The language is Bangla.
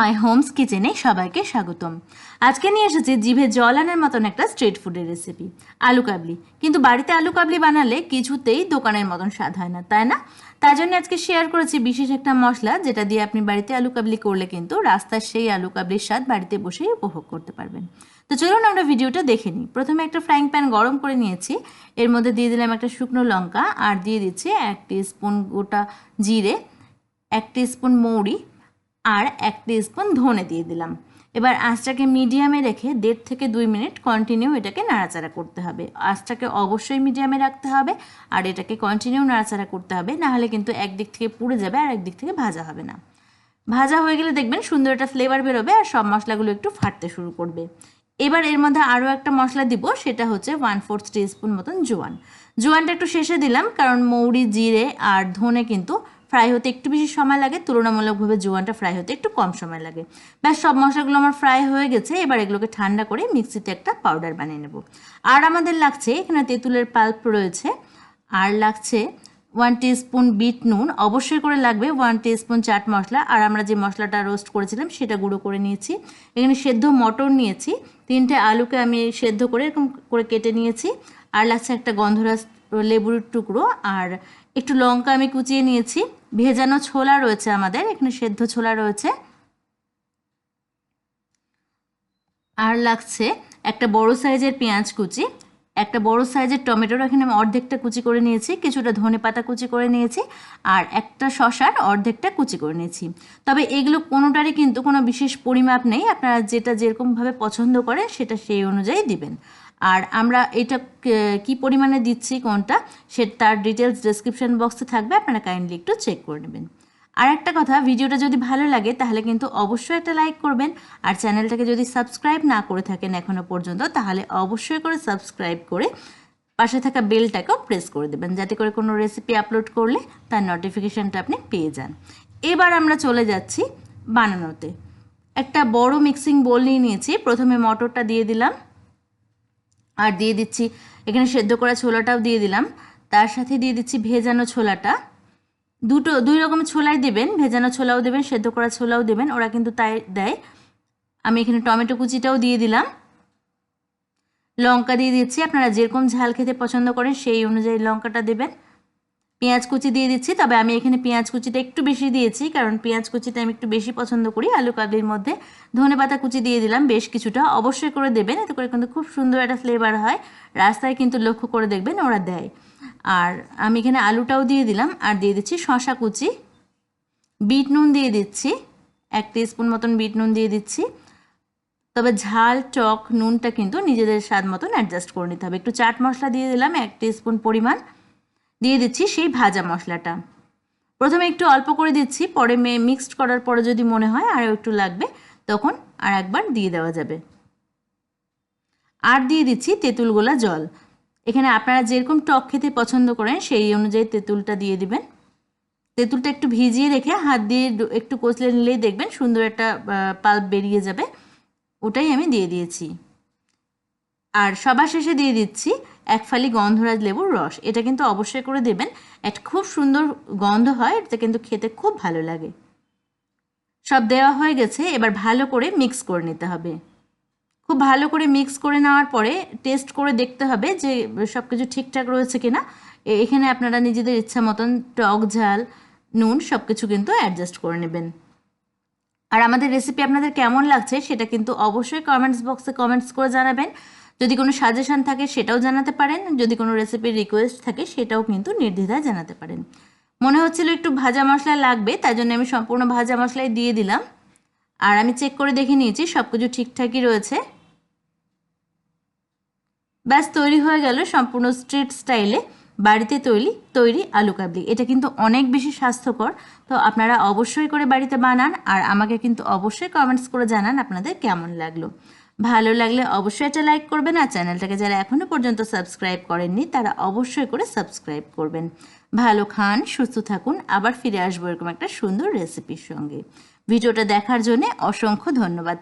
মাই হোমস কিচেনে সবাইকে স্বাগতম। আজকে নিয়ে এসেছি জিভে জল আনার মতন একটা স্ট্রিট ফুডের রেসিপি আলু কাবলি। কিন্তু বাড়িতে আলু কাবলি বানালে কিছুতেই দোকানের মতন স্বাদ হয় না, তাই না? তাই জন্য আজকে শেয়ার করেছি বিশেষ একটা মশলা, যেটা দিয়ে আপনি বাড়িতে আলু কাবলি করলে কিন্তু রাস্তার সেই আলু কাবলির স্বাদ বাড়িতে বসেই উপভোগ করতে পারবেন। তো চলুন আমরা ভিডিওটা দেখে নিই। প্রথমে একটা ফ্রাইং প্যান গরম করে নিয়েছি। এর মধ্যে দিয়ে দিলাম একটা শুকনো লঙ্কা, আর দিয়ে দিচ্ছি এক স্পুন গোটা জিরে, এক স্পুন মৌরি আর এক স্পুন ধনে দিয়ে দিলাম। এবার আঁচটাকে মিডিয়ামে রেখে দেড় থেকে দুই মিনিট কন্টিনিউ এটাকে নাড়াচাড়া করতে হবে। আঁচটাকে অবশ্যই মিডিয়ামে রাখতে হবে আর এটাকে কন্টিনিউ নাড়াচাড়া করতে হবে নাহলে কিন্তু একদিক থেকে পুড়ে যাবে আর একদিক থেকে ভাজা হবে না। ভাজা হয়ে গেলে দেখবেন সুন্দর একটা ফ্লেভার বেরোবে আর সব মশলাগুলো একটু ফাটতে শুরু করবে। এবার এর মধ্যে আরও একটা মশলা দিব, সেটা হচ্ছে ওয়ান ফোর্থ স্পুন মতন জোয়ান। জোয়ানটা একটু শেষে দিলাম, কারণ মৌরি, জিরে আর ধনে কিন্তু ফ্রাই হতে একটু বেশি সময় লাগে, তুলনামূলকভাবে জোয়ানটা ফ্রাই হতে একটু কম সময় লাগে। ব্যাস, সব মশলাগুলো আমার ফ্রাই হয়ে গেছে, এবার এগুলোকে ঠান্ডা করে মিক্সিতে একটা পাউডার বানিয়ে নেব। আর আমাদের লাগছে, এখানে তেঁতুলের পাল্প রয়েছে, আর লাগছে ওয়ান স্পুন বিট নুন, অবশ্যই করে লাগবে ওয়ান স্পুন চাট মশলা। আর আমরা যে মশলাটা রোস্ট করেছিলাম, সেটা গুঁড়ো করে নিয়েছি। এখানে সেদ্ধ মটর নিয়েছি, তিনটে আলুকে আমি সেদ্ধ করে এরকম করে কেটে নিয়েছি। আর লাগছে একটা গন্ধরাজ লেবুর টুকরো আর একটু লঙ্কা আমি কুচিয়ে নিয়েছি। ভেজানো ছোলা রয়েছে আমাদের, এখানে সেদ্ধ ছোলা রয়েছে। আর লাগছে একটা বড় সাইজের পেঁয়াজ কুচি। একটা বড় সাইজের টমেটোর এখানে আমি অর্ধেকটা কুচি করে নিয়েছি, কিছুটা ধনে পাতা কুচি করে নিয়েছি আর একটা শশার অর্ধেকটা কুচি করে নিয়েছি। তবে এগুলো কোনোটারই কিন্তু কোনো বিশেষ পরিমাপ নেই, আপনারা যেটা যেরকমভাবে পছন্দ করেন সেটা সেই অনুযায়ী দিবেন। আর আমরা এটা কি পরিমাণে দিচ্ছি কোনটা, সে তার ডিটেলস ডেসক্রিপশন বক্সে থাকবে, আপনারা কাইন্ডলি একটু চেক করে নেবেন। আর একটা কথা ভিডিওটা যদি ভালো লাগে, তাহলে কিন্তু অবশ্যই একটা লাইক করবেন। আর চ্যানেলটাকে যদি সাবস্ক্রাইব না করে থাকেন এখনও পর্যন্ত, তাহলে অবশ্যই করে সাবস্ক্রাইব করে পাশে থাকা বেলটাকেও প্রেস করে দেবেন, যাতে করে কোনো রেসিপি আপলোড করলে তার নোটিফিকেশানটা আপনি পেয়ে যান। এবার আমরা চলে যাচ্ছি বানানোতে। একটা বড় মিক্সিং বোল নিয়ে নিয়েছি, প্রথমে মটরটা দিয়ে দিলাম। আর দিয়ে দিচ্ছি, এখানে সেদ্ধ করা ছোলাটাও দিয়ে দিলাম। তার সাথে দিয়ে দিচ্ছি ভেজানো ছোলাটা। দুটো, দুই রকম ছোলাই দেবেন, ভেজানো ছোলাও দেবেন, সেদ্ধ করা ছোলাও দেবেন, ওরা কিন্তু তাই দেয়। আমি এখানে টমেটো কুচিটাও দিয়ে দিলাম। লঙ্কা দিয়ে দিচ্ছি, আপনারা যেরকম ঝাল খেতে পছন্দ করেন সেই অনুযায়ী লঙ্কাটা দেবেন। পেঁয়াজ কুচি দিয়ে দিচ্ছি, তবে আমি এখানে পেঁয়াজ কুচিটা একটু বেশি দিয়েছি, কারণ পেঁয়াজ কুচিটা আমি একটু বেশি পছন্দ করি। আলু কাবলির মধ্যে ধনে পাতা কুচি দিয়ে দিলাম বেশ কিছুটা, অবশ্যই করে দেবেন, এতে করে কিন্তু খুব সুন্দর একটা ফ্লেভার হয়। রাস্তায় কিন্তু লক্ষ্য করে দেখবেন ওরা দেয়। আর আমি এখানে আলুটাও দিয়ে দিলাম, আর দিয়ে দিচ্ছি শশা কুচি। বিট নুন দিয়ে দিচ্ছি, এক স্পুন মতন বিট নুন দিয়ে দিচ্ছি। তবে ঝাল, টক, নুনটা কিন্তু নিজেদের স্বাদ মতন অ্যাডজাস্ট করে নিতে হবে। একটু চাট মশলা দিয়ে দিলাম, এক স্পুন পরিমাণ। দিয়ে দিচ্ছি সেই ভাজা মশলাটা। প্রথমে একটু অল্প করে দিচ্ছি, পরে মিক্সড করার পরে যদি মনে হয় আরও একটু লাগবে, তখন আর একবার দিয়ে দেওয়া যাবে। আর দিয়ে দিচ্ছি তেঁতুল গোলা জল। এখানে আপনারা যেরকম টক খেতে পছন্দ করেন, সেই অনুযায়ী তেঁতুলটা দিয়ে দিবেন। তেঁতুলটা একটু ভিজিয়ে রেখে হাত দিয়ে একটু কচলে নিলেই দেখবেন সুন্দর একটা পাল্প বেরিয়ে যাবে। ওটাই আমি দিয়ে দিয়েছি। আর সবার শেষে দিয়ে দিচ্ছি এক ফালি গন্ধরাজ লেবুর রস। এটা কিন্তু অবশ্যই করে দেবেন। একটা খুব সুন্দর গন্ধ হয় এটা কিন্তু খেতে খুব ভালো লাগে। সব দেওয়া হয়ে গেছে, এবার ভালো করে মিক্স করে নিতে হবে। খুব ভালো করে মিক্স করে নেওয়ার পরে টেস্ট করে দেখতে হবে যে সব কিছু ঠিকঠাক রয়েছে কিনা। এখানে আপনারা নিজেদের ইচ্ছা মতন টক ঝাল, নুন সব কিছু কিন্তু অ্যাডজাস্ট করে নেবেন। আর আমাদের রেসিপি আপনাদের কেমন লাগছে সেটা কিন্তু অবশ্যই কমেন্টস বক্সে কমেন্টস করে জানাবেন। যদি কোনো সাজেশান থাকে সেটাও জানাতে পারেন, যদি কোনো রেসিপির রিকোয়েস্ট থাকে সেটাও কিন্তু নির্দ্বিধায় জানাতে পারেন। মনে হচ্ছিল একটু ভাজা মশলা লাগবে, তাই জন্য আমি সম্পূর্ণ ভাজা মশলাই দিয়ে দিলাম। আর আমি চেক করে দেখে নিয়েছি সব কিছু ঠিকঠাকই রয়েছে। ব্যাস, তৈরি হয়ে গেল সম্পূর্ণ স্ট্রিট স্টাইলে বাড়িতে তৈরি তৈরি আলু কাবলি। এটা কিন্তু অনেক বেশি স্বাস্থ্যকর। তো আপনারা অবশ্যই করে বাড়িতে বানান, আর আমাকে কিন্তু অবশ্যই কমেন্টস করে জানান আপনাদের কেমন লাগল। ভালো লাগলে অবশ্যই একটা লাইক করবেন আর চ্যানেলটাকে যারা এখনও পর্যন্ত সাবস্ক্রাইব করেননি, তারা অবশ্যই করে সাবস্ক্রাইব করবেন। ভালো খান, সুস্থ থাকুন, আবার ফিরে আসব এরকম একটা সুন্দর রেসিপির সঙ্গে। ভিডিওটা দেখার জন্য অসংখ্য ধন্যবাদ।